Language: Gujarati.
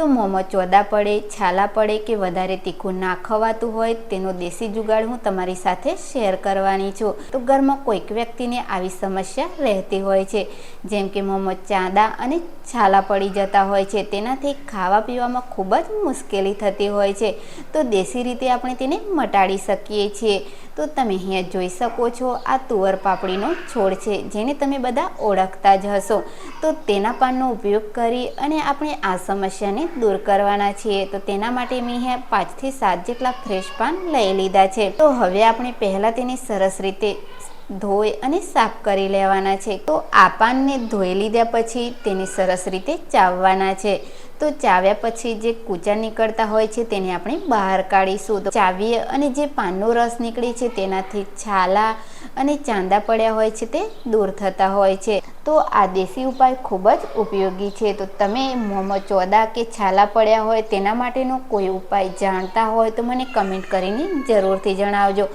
તો મોંમાં ચોદા પડે, છાલા પડે કે વધારે તીખું ના ખવાતું હોય તેનો દેશી જુગાડ હું તમારી સાથે શેર કરવાની છું. તો ઘરમાં કોઈક વ્યક્તિને આવી સમસ્યા રહેતી હોય છે, જેમ કે મોંમાં ચાંદા અને છાલા પડી જતા હોય છે, તેનાથી ખાવા પીવામાં ખૂબ જ મુશ્કેલી થતી હોય છે. તો દેશી રીતે આપણે તેને મટાડી શકીએ છીએ. તો તમે અહીંયા જોઈ શકો છો, આ તુવર પાપડીનો છોડ છે, જેને તમે બધા ઓળખતા જ હશો. તો તેના પાનનો ઉપયોગ કરી અને આપણે આ સમસ્યાને દૂર કરવાના છીએ. તો તેના માટે મેં અહીંયા પાંચથી સાત જેટલા ફ્રેશ પાન લઈ લીધા છે. તો હવે આપણે પહેલાં તેને સરસ રીતે ધોઈ અને સાફ કરી લેવાના છે. તો આ પાનને ધોઈ લીધા પછી તેને સરસ રીતે ચાવવાના છે. તો ચાવ્યા પછી જે કૂચા નીકળતા હોય છે તેને આપણે બહાર કાઢીશું. તો ચાવીએ અને જે પાનનો રસ નીકળે છે તેનાથી છાલા અને ચાંદા પડ્યા હોય છે તે દૂર થતા હોય છે. તો આ દેશી ઉપાય ખૂબ જ ઉપયોગી છે. તો તમે મોંમાં ચોદા કે છાલા પડ્યા હોય તેના માટેનો કોઈ ઉપાય જાણતા હોય તો મને કમેન્ટ કરીને જરૂરથી જણાવજો.